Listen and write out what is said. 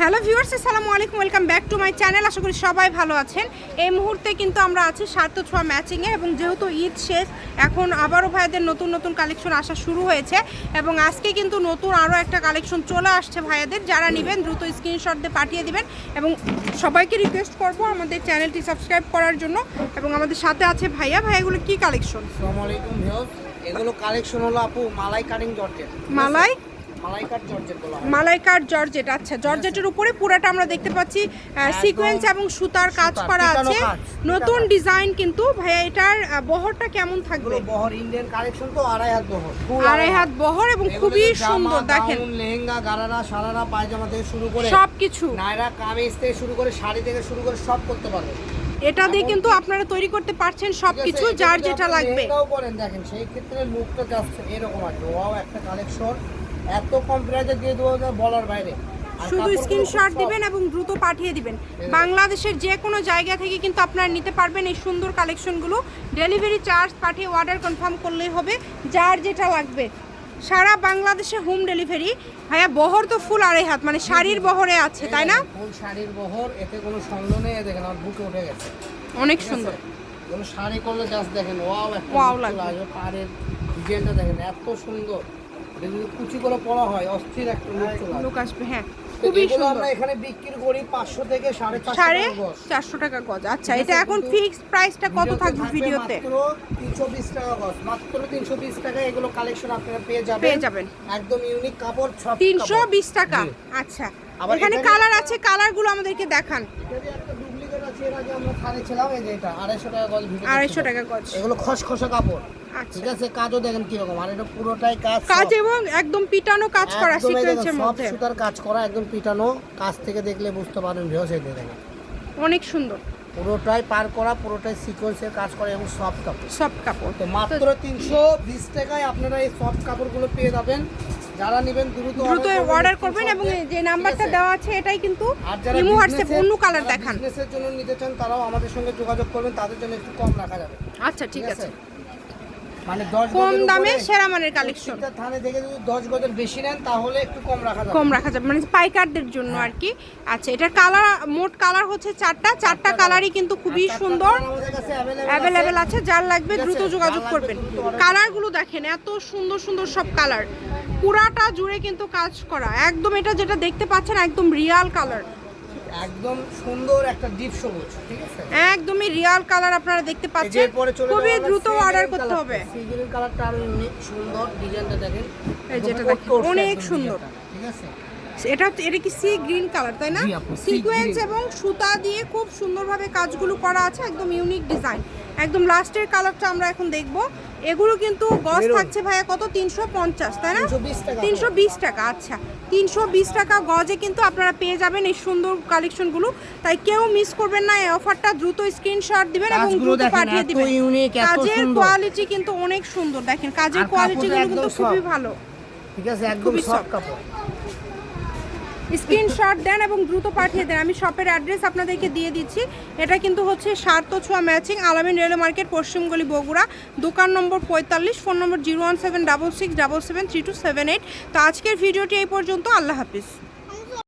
Hello viewers আসসালামু আলাইকুম welcome back to my channel. আশা করি সবাই ভালো আছেন। এই মুহূর্তে কিন্তু আমরা আছি সার্থ ছোঁয়া ম্যাচিংয়ে এবং যেহেতু ঈদ শেষ এখন আবারও ভাইদের নতুন নতুন কালেকশন আসা শুরু হয়েছে এবং আজকে কিন্তু নতুন আরও একটা কালেকশন চলে আসছে ভাইয়াদের। যারা নেবেন দ্রুত স্ক্রিনশট দিয়ে পাঠিয়ে দিবেন এবং সবাইকে রিকোয়েস্ট করব আমাদের চ্যানেলটি সাবস্ক্রাইব করার জন্য এবং আমাদের সাথে আছে ভাইয়া। ভাইয়াগুলো কি কালেকশন? এগুলো কালেকশন হলো আপু মালাই কাটিং জর্জেট মালাই? মালাইকার জর্জেট আচ্ছা জর্জেটের উপরে পুরাটা আমরা দেখতে পাচ্ছি সিকোয়েন্স এবং সুতার কাজ করা আছে। নতুন ডিজাইন কিন্তু ভাইয়া এটার বহরটা কেমন থাকবে? বহর ইন্ডিয়ান কালেকশন তো আড়াই হাত বহর আড়াই হাত। বহর এবং খুবই সুন্দর দেখেন। লেহেঙ্গা গারারা সারারা পায়জামা থেকে শুরু করে সবকিছু। নায়রা কামিজ থেকে শুরু করে শাড়ি থেকে শুরু করে সব করতে পারবে। এটা দিয়ে কিন্তু আপনারা তৈরি করতে পারছেন সবকিছু যার যেটা লাগবে। দেখেন সেই ক্ষেত্রে লুকটা জাস্ট এরকম আছে। ওয়াও একটা কালেকশন এত কম প্রাইসে দিয়ে দেবো বলার বাইরে। শুধু স্ক্রিনশট দিবেন এবং দ্রুত পাঠিয়ে দিবেন। বাংলাদেশের যে কোনো জায়গা থেকে কিন্তু আপনারা নিতে পারবেন এই সুন্দর কালেকশনগুলো ডেলিভারি চার্জ পাঠিয়ে অর্ডার কনফার্ম করলেই হবে। যার যেটা লাগবে। সারা বাংলাদেশে হোম ডেলিভারি ভাইয়া বহর তো ফুল আড়াই হাত মানে শাড়ির বহরে আছে তাই না? ফুল শাড়ির বহর এতে কোনো সন্দেহ নেই দেখেন আমার বুকে উঠে গেছে। অনেক সুন্দর? কোনো শাড়ি করলে জাস্ট দেখেন ওয়াও একটা। চলে আসবে পাড়ের ডিজাইনটা দেখেন এত সুন্দর। এটা যদি কুচি করে পরা হয় অস্থির একটা লুক আসবে। হ্যাঁ। খুবই সুন্দর আমরা এখানে বিক্রি করি পাঁচশো থেকে সাড়ে চারশো সাড়ে টাকা গজ। আচ্ছা এটা এখন ফিক্সড প্রাইসটা কত থাকবে ভিডিওতে? মাত্র তিনশো বিশ টাকা গজ। মাত্র তিনশো বিশ টাকা এগুলো কালেকশন আপনারা পেয়ে যাবেন। পেয়ে যাবেন। একদম ইউনিক কাপড় সব তিনশো কাপড়। বিশ টাকা। আচ্ছা এখানে কালার আছে কালারগুলো আমাদেরকে দেখান। একটা ডুপ্লিকেট এর আগে আমরা ছাড়েছিলাম এই যে এটা আড়াইশো টাকা গজ ভিডিও আড়াইশো টাকা গজ। এগুলো খসখসে কাপড়। আচ্ছা। ঠিক আছে কাজও দেখেন কীরকম আর এটা পুরোটাই কাজ কাজ এবং একদম পিটানো কাজ করা সিকোয়েন্সের সুতার কাজ করা একদম পিটানো। কাজ থেকে দেখলে বুঝতে পারেন ভিউস এই দেখেন। অনেক সুন্দর। পুরোটাই পার করা পুরোটাই সিকোয়েন্সের কাজ করা এবং সফট কাপড়। সফট কাপড়। তো মাত্র তিনশো বিশ টাকায় আপনারা এই সফট কাপড়গুলো পেয়ে যাবেন। যারা নেবেন দ্রুত দ্রুত অর্ডার করবেন এবং যে নাম্বারটা দেওয়া আছে এটাই কিন্তু ইমো হোয়াটসঅ্যাপ অন্য কালার দেখান। business-এর জন্য নিতে চান তারাও আমাদের সঙ্গে যোগাযোগ করবেন তাদের জন্য একটু কম রাখা যাবে। আচ্ছা ঠিক আছে? মানে কম দামে সেরা মানের কালেকশন থানে থেকে যদি দশ গজের বেশি নেন তাহলে একটু কম রাখা যাবে। কম রাখা যাবে। মানে পাইকারদের জন্য আর কি। আচ্ছা এটার কালার মোট কালার হচ্ছে চারটা। চারটা কালারই কিন্তু খুবই সুন্দর। অ্যাভেলেবেল আছে। যার লাগবে দ্রুত যোগাযোগ করবেন। কালারগুলো দেখেন এত সুন্দর সুন্দর সব কালার পুরাটা জুড়ে কিন্তু কাজ করা। একদম এটা যেটা দেখতে পাচ্ছেন একদম রিয়াল কালার একদম সুন্দর একটা ডিপ সবুজ ঠিক আছে? একদমই রিয়াল কালার আপনারা দেখতে পাচ্ছেন। খুবই দ্রুত অর্ডার করতে হবে। কালারটা আরও সুন্দর ডিজাইনটা দেখেন। এই যেটা দেখেন, অনেক সুন্দর। ঠিক আছে? এটা এটা কি সি গ্রিন কালার তাই না? সিকোয়েন্স এবং সুতা দিয়ে খুব সুন্দরভাবে কাজগুলো করা আছে একদম ইউনিক ডিজাইন একদম লাস্টের কালারটা আমরা এখন দেখব। এগুলো কিন্তু গজ। থাকছে ভাইয়া কত? তিনশো পঞ্চাশ তাই না? তিনশো বিশ টাকা। আচ্ছা। তিনশো বিশ টাকা গজে কিন্তু আপনারা পেয়ে যাবেন এই সুন্দর কালেকশনগুলো। তাই কেউ মিস করবেন না এই অফারটা দ্রুত স্ক্রিনশট দিবেন এবং দ্রুত পাঠিয়ে দিবেন। কাজের কোয়ালিটি কিন্তু অনেক সুন্দর। দেখেন কাজের কোয়ালিটি কোয়ালিটিগুলো কিন্তু খুবই ভালো। ঠিক আছে একদম সফট কাপড়। স্ক্রিনশট দেন এবং দ্রুত পাঠিয়ে দেন। আমি শপের অ্যাড্রেস আপনাদেরকে দিয়ে দিচ্ছি। এটা কিন্তু হচ্ছে সার্থ ছোঁয়া ম্যাচিং আলামিন রেলওয়ে মার্কেট পশ্চিমগলি বগুড়া, দোকান নম্বর পঁয়তাল্লিশ, ফোন নম্বর zero one seven double six double seven three two seven eight. তো আজকের ভিডিওটি এই পর্যন্ত। আল্লাহ হাফিজ।